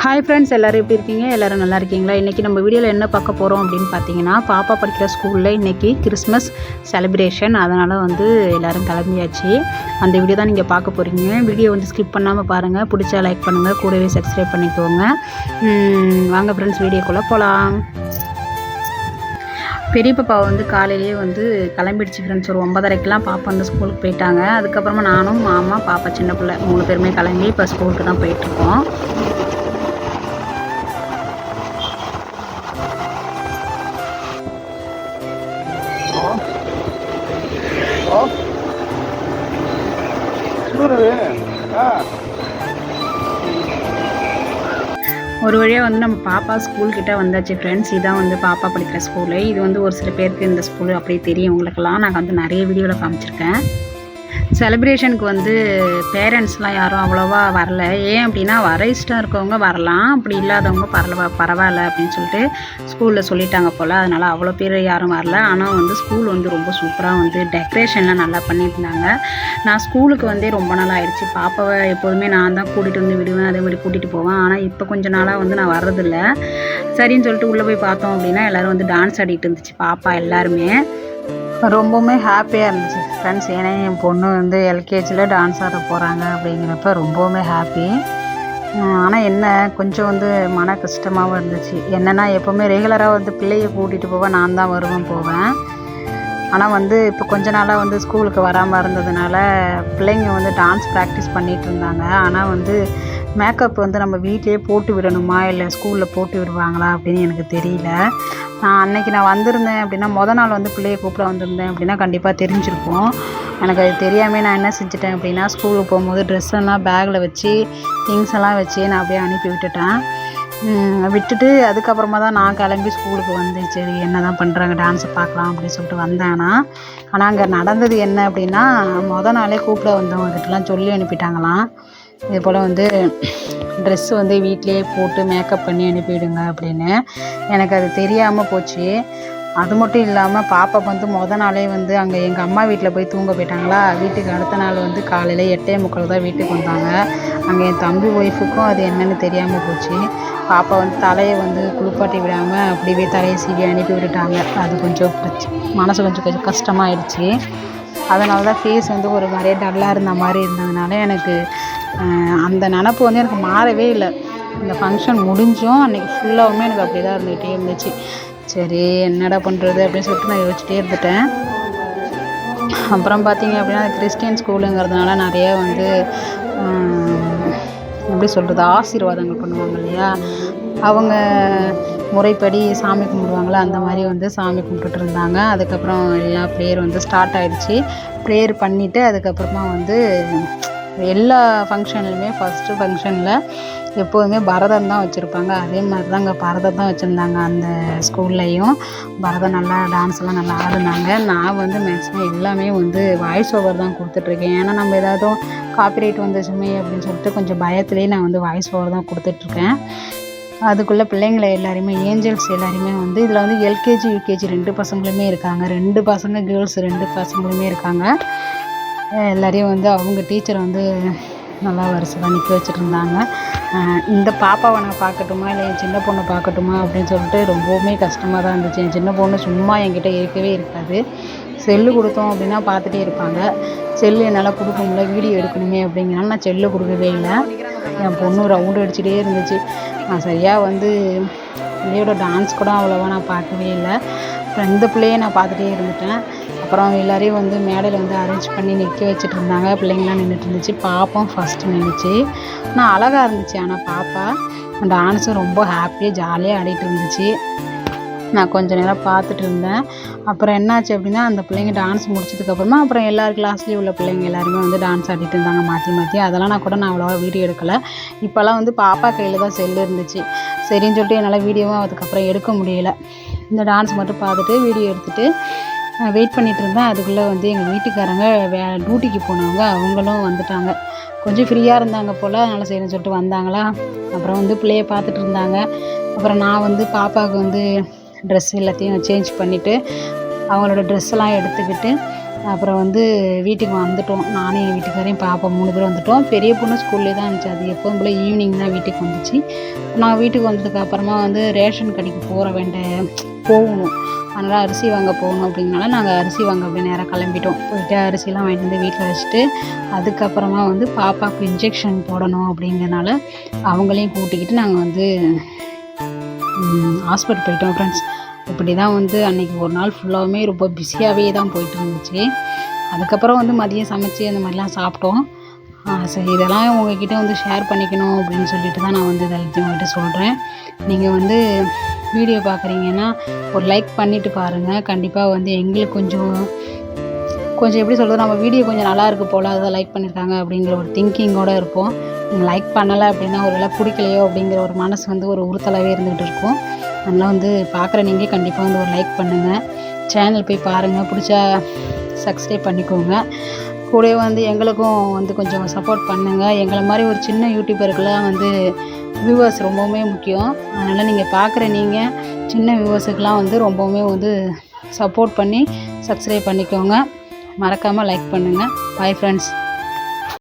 Hi friends எல்லோரும் எப்படி இருக்கீங்க? எல்லோரும் நல்லா இருக்கீங்களா? இன்றைக்கி நம்ம வீடியோவில் என்ன பார்க்க போகிறோம் அப்படின்னு பார்த்தீங்கன்னா பாப்பா படிக்கிற ஸ்கூலில் இன்றைக்கி கிறிஸ்மஸ் செலிப்ரேஷன் அதனால் வந்து எல்லோரும் கிளம்பியாச்சு. அந்த வீடியோ தான் நீங்கள் பார்க்க போகிறீங்க வீடியோ வந்து ஸ்கிப் பண்ணாமல் பாருங்கள் பிடிச்சா லைக் பண்ணுங்கள் கூடவே சப்ஸ்கிரைப் பண்ணிக்கோங்க. வாங்க ஃப்ரெண்ட்ஸ் வீடியோக்குள்ளே போகலாம் பெரிய பாப்பா வந்து காலையிலேயே வந்து கிளம்பிடுச்சு ஃப்ரெண்ட்ஸ் ஒரு ஒன்பதரைக்கெலாம் பாப்பா வந்து ஸ்கூலுக்கு போயிட்டாங்க. அதுக்கப்புறமா நானும் மாமா பாப்பா சின்ன பிள்ளை மூணு பேருமே கிளம்பி இப்போ ஸ்கூலுக்கு தான் போயிட்டுருக்கோம். ஒரு வழியாக வந்து நம்ம பாப்பா ஸ்கூல் கிட்ட வந்தாச்சு ஃப்ரெண்ட்ஸ் இதான் வந்து பாப்பா படிக்கிற ஸ்கூலு இது வந்து ஒரு சில பேருக்கு இந்த ஸ்கூலு அப்படியே தெரியும். உங்களுக்கெல்லாம் நான் வந்து நிறைய வீடியோவில் காமிச்சிருக்கேன். செலிப்ரேஷனுக்கு வந்து பேரண்ட்ஸ்லாம் யாரும் அவ்வளோவா வரல. ஏன் அப்படின்னா வர இஷ்டம் இருக்கவங்க வரலாம். அப்படி இல்லாதவங்க பரவ பரவாயில்ல அப்படின்னு சொல்லிட்டு ஸ்கூலில் சொல்லிட்டாங்க போல். அதனால் அவ்வளோ பேர் யாரும் வரல. ஆனால் வந்து ஸ்கூல் வந்து ரொம்ப சூப்பராக வந்து டெக்கரேஷன்லாம் நல்லா பண்ணியிருந்தாங்க. நான் ஸ்கூலுக்கு வந்தே ரொம்ப நாள் ஆயிடுச்சு. பாப்பாவை எப்போதுமே நான் தான் கூட்டிகிட்டு வந்து விடுவேன் அதே மாதிரி கூட்டிகிட்டு போவேன். ஆனால் இப்போ கொஞ்ச நாளாக வந்து நான் வர்றதில்ல. சரின்னு சொல்லிட்டு உள்ளே போய் பார்த்தோம் அப்படின்னா எல்லோரும் வந்து டான்ஸ் ஆடிட்டு இருந்துச்சு. பாப்பா எல்லாருமே. ரொம்பவுமே ஹாப்பியாக இருந்துச்சு. ஃப்ரெண்ட்ஸ் ஏன்னா என் பொண்ணு வந்து எல்கேஜியில் டான்ஸ் ஆட போகிறாங்க அப்படிங்கிறப்ப ரொம்பவுமே ஹாப்பி ஆனால் என்ன கொஞ்சம் வந்து மன கஷ்டமாகவும் இருந்துச்சு. என்னென்னா எப்போவுமே ரெகுலராக வந்து பிள்ளையை கூட்டிகிட்டு போவேன் நான் தான் வருவேன் போவேன். ஆனால் வந்து இப்போ கொஞ்ச நாளாக வந்து ஸ்கூலுக்கு வராமல் இருந்ததுனால பிள்ளைங்க வந்து டான்ஸ் ப்ராக்டிஸ் பண்ணிகிட்டு இருந்தாங்க. ஆனால் வந்து மேக்கப் வந்து நம்ம வீட்டிலே போட்டு விடணுமா? இல்லை ஸ்கூலில் போட்டு விடுவாங்களா? அப்படின்னு எனக்கு தெரியல. அன்னைக்கு நான் வந்திருந்தேன் அப்படின்னா மொதல் நாள் வந்து பிள்ளையை கூப்பிட வந்திருந்தேன் அப்படின்னா கண்டிப்பாக தெரிஞ்சிருக்கும். எனக்கு அது தெரியாமல் நான் என்ன செஞ்சுட்டேன் அப்படின்னா ஸ்கூலுக்கு போகும்போது ட்ரெஸ் எல்லாம் பேக்கில் வச்சு திங்ஸ் எல்லாம் வச்சு நான் அப்படியே அனுப்பி விட்டுட்டேன். விட்டுட்டு அதுக்கப்புறமா தான் நான் கிளம்பி ஸ்கூலுக்கு வந்தேன். சரி என்ன தான் பண்ணுறாங்க டான்ஸை பார்க்கலாம் அப்படின்னு சொல்லிட்டு வந்தேன்னா ஆனால் அங்கே நடந்தது என்ன அப்படின்னா மொதல் நாளே கூப்பிட வந்தவங்ககிட்டலாம் சொல்லி அனுப்பிட்டாங்களாம். இது போல் வந்து ட்ரெஸ் வந்து வீட்டிலேயே போட்டு மேக்கப் பண்ணி அனுப்பிவிடுங்க அப்படின்னு. எனக்கு அது தெரியாமல் போச்சு. அது மட்டும் இல்லாமல் பாப்பா வந்து மொதல் நாளே வந்து அங்கே எங்கள் அம்மா வீட்டில் போய் தூங்க போயிட்டாங்களா? வீட்டுக்கு அடுத்த நாள் வந்து காலையில் எட்டே முக்கால் தான் வீட்டுக்கு வந்தாங்க. அங்கே என் தம்பி ஒய்ஃபுக்கும் அது என்னன்னு தெரியாமல் போச்சு. பாப்பா வந்து தலையை வந்து குளிப்பாட்டி விடாமல் அப்படியே தலையை சீவி அனுப்பி விட்டுட்டாங்க. அது கொஞ்சம் மனசு கொஞ்சம் கொஞ்சம் கஷ்டமாயிடுச்சு. அதனால தான் ஃபேஸ் வந்து ஒரு மாதிரியே டல்லாக இருந்த மாதிரி இருந்ததுனால எனக்கு அந்த நினப்பு வந்து எனக்கு மாறவே இல்லை. இந்த ஃபங்க்ஷன் முடிஞ்சும் அன்றைக்கி ஃபுல்லாகவுமே எனக்கு அப்படி தான் இருந்துகிட்டே இருந்துச்சு. சரி என்னடா பண்ணுறது அப்படின்னு சொல்லிட்டு நான் யோசிச்சுட்டே இருந்துட்டேன். அப்புறம் பார்த்தீங்க அப்படின்னா கிறிஸ்டின் கிறிஸ்டியன் ஸ்கூலுங்கிறதுனால நிறைய வந்து எப்படி சொல்கிறது ஆசீர்வாதங்கள் பண்ணுவாங்க இல்லையா? அவங்க முறைப்படி சாமி கும்பிடுவாங்களே அந்த மாதிரி வந்து சாமி கும்பிட்டுட்டு இருந்தாங்க. அதுக்கப்புறம் எல்லா ப்ரேயர் வந்து ஸ்டார்ட் ஆகிடுச்சு ப்ரேயர் பண்ணிவிட்டு அதுக்கப்புறமா வந்து எல்லா ஃபங்க்ஷன்லையுமே ஃபஸ்ட்டு ஃபங்க்ஷனில் எப்போதுமே பரதம் தான் வச்சுருப்பாங்க. அதே மாதிரி தான் அங்கே பரதம் தான் வச்சுருந்தாங்க அந்த ஸ்கூல்லையும் பரதம் நல்லா டான்ஸ் எல்லாம் நல்லா ஆடினாங்க. நான் வந்து மேக்ஸிமம் எல்லாமே வந்து வாய்ஸ் ஓவர் தான் கொடுத்துட்ருக்கேன் ஏன்னா நம்ம ஏதாவது காப்பிரைட் வந்துச்சுமே அப்படின்னு சொல்லிட்டு கொஞ்சம் பயத்துலேயே நான் வந்து வாய்ஸ் ஓவர் தான் கொடுத்துட்ருக்கேன் அதுக்குள்ளே பிள்ளைங்களை எல்லாருமே ஏஞ்சல்ஸ் எல்லாருமே வந்து இதில் வந்து எல்கேஜி யூகேஜி ரெண்டு பசங்களுமே இருக்காங்க. ரெண்டு பசங்க கேர்ள்ஸ் ரெண்டு பசங்களுமே இருக்காங்க. எல்லாரையும் வந்து அவங்க டீச்சர் வந்து நல்லா வரிசையாக நிற்க வச்சுட்டு இருந்தாங்க இந்த பாப்பாவை நான் பார்க்கட்டுமா? இல்லை என் சின்ன பொண்ணை பார்க்கட்டுமா? அப்படின்னு சொல்லிட்டு ரொம்பவுமே கஷ்டமாக தான் இருந்துச்சு. என் சின்ன பொண்ணு சும்மா என்கிட்ட இருக்கவே இருக்காது. செல்லு கொடுத்தோம் அப்படின்னா பார்த்துட்டே இருப்பாங்க. செல்லு என்னால் கொடுக்க முடியல வீடியோ எடுக்கணுமே அப்படிங்கிறனால நான் செல்லு கொடுக்கவே இல்லை. என் பொண்ணு ரவுண்டு அடிச்சுட்டே இருந்துச்சு. நான் சரியாக வந்து பிள்ளையோட டான்ஸ் கூட அவ்வளோவா நான் பார்க்கவே இல்லை. அப்புறம் இந்த பிள்ளையே நான் பார்த்துட்டே இருந்துட்டேன். அப்புறம் எல்லோரையும் வந்து மேடையில் வந்து அரேஞ்ச் பண்ணி நிற்க வச்சுட்டு இருந்தாங்க. பிள்ளைங்களாம் நின்றுட்டு இருந்துச்சு. பாப்பாவும் ஃபஸ்ட்டு நின்றுச்சு ஆனால் அழகாக இருந்துச்சு. ஆனால் பாப்பா டான்ஸும் ரொம்ப ஹாப்பியாக ஜாலியாக ஆடிட்டு இருந்துச்சு. நான் கொஞ்ச நேரம் பார்த்துட்டு இருந்தேன். அப்புறம் என்னாச்சு அப்படின்னா அந்த பிள்ளைங்க டான்ஸ் முடிச்சதுக்கப்புறமா அப்புறம் எல்லார் கிளாஸ்லேயும் உள்ள பிள்ளைங்க எல்லாருமே வந்து டான்ஸ் ஆடிட்டு இருந்தாங்க மாற்றி மாற்றி அதெல்லாம் நான் கூட நான் அவ்வளோவா வீடியோ எடுக்கலை. இப்போல்லாம் வந்து பாப்பா கையில் தான் செல்லு இருந்துச்சு. சரின்னு சொல்லிட்டு என்னால் வீடியோவும் அதுக்கப்புறம் எடுக்க முடியல. இந்த டான்ஸ் மட்டும் பார்த்துட்டு வீடியோ எடுத்துகிட்டு வெயிட் பண்ணிட்டு இருந்தேன். அதுக்குள்ளே வந்து எங்கள் வீட்டுக்காரங்க வே டியூட்டிக்கு போனவங்க அவங்களும் வந்துட்டாங்க. கொஞ்சம் ஃப்ரீயாக இருந்தாங்க போல். அதனால் சரின்னு சொல்லிட்டு வந்தாங்களா? அப்புறம் வந்து பிள்ளைய பார்த்துட்டு இருந்தாங்க. அப்புறம் நான் வந்து பாப்பாவுக்கு வந்து ட்ரெஸ் எல்லாத்தையும் சேஞ்ச் பண்ணிவிட்டு அவங்களோட ட்ரெஸ்ஸெல்லாம் எடுத்துக்கிட்டு அப்புறம் வந்து வீட்டுக்கு வந்துட்டோம். நானும் என் வீட்டுக்காரையும் பாப்பா மூணு பேரும் வந்துட்டோம். பெரிய பொண்ணு ஸ்கூல்லே தான் இருந்துச்சு. அது எப்போதும் போல் ஈவினிங் தான் வீட்டுக்கு வந்துச்சு. நான் வீட்டுக்கு வந்ததுக்கு அப்புறமா வந்து ரேஷன் கடைக்கு போகிற வேண்டிய போகணும். அதனால் அரிசி வாங்க போகணும் அப்படிங்கனால நாங்கள் அரிசி வாங்க அப்படி நேராக கிளம்பிட்டோம். போயிட்டு அரிசிலாம் வாங்கிட்டு வந்து வீட்டில் வச்சுட்டு அதுக்கப்புறமா வந்து பாப்பாவுக்கு இன்ஜெக்ஷன் போடணும் அப்படிங்கிறனால அவங்களையும் கூட்டிக்கிட்டு நாங்கள் வந்து ஹாஸ்பிட்டல் போயிட்டோம் ஃப்ரெண்ட்ஸ் அப்படி தான் வந்து அன்றைக்கி ஒரு நாள் ஃபுல்லாகவுமே ரொம்ப பிஸியாகவே தான் போயிட்டு இருந்துச்சு. அதுக்கப்புறம் வந்து மதியம் சமைச்சு அந்த மாதிரிலாம் சாப்பிட்டோம். சரி இதெல்லாம் உங்ககிட்ட வந்து ஷேர் பண்ணிக்கணும் அப்படின்னு சொல்லிட்டு தான் நான் வந்து இதெல்லாத்தையும் உங்கள்கிட்ட சொல்கிறேன் நீங்கள் வந்து வீடியோ பார்க்குறீங்கன்னா ஒரு லைக் பண்ணிவிட்டு பாருங்கள் கண்டிப்பாக வந்து எங்களுக்கு கொஞ்சம் கொஞ்சம் எப்படி சொல்கிறது நம்ம வீடியோ கொஞ்சம் நல்லா இருக்கு போல் அதை லைக் பண்ணியிருக்காங்க அப்படிங்கிற ஒரு திங்கிங்கோடு இருப்போம். லைக் பண்ணலை அப்படின்னா ஒரு வேளை பிடிக்கலையோ அப்படிங்கிற ஒரு மனசு வந்து ஒரு உறுத்தலாகவே இருந்துகிட்டு இருக்கும். அதெல்லாம் வந்து பார்க்குற நீங்கள் கண்டிப்பாக வந்து ஒரு லைக் பண்ணுங்கள் சேனல் போய் பாருங்கள் பிடிச்சா சப்ஸ்கிரைப் பண்ணிக்கோங்க. கூடவே வந்து எங்களுக்கும் வந்து கொஞ்சம் சப்போர்ட் பண்ணுங்கள் எங்களை மாதிரி ஒரு சின்ன யூடியூபருக்கெல்லாம் வந்து வியூவர்ஸ் ரொம்பவுமே முக்கியம். அதனால் நீங்கள் பார்க்குற நீங்கள் சின்ன வியூவர்ஸுக்கெலாம் வந்து ரொம்பவுமே வந்து சப்போர்ட் பண்ணி சப்ஸ்கிரைப் பண்ணிக்கோங்க. மறக்காமல் லைக் பண்ணுங்கள் பாய் ஃப்ரெண்ட்ஸ்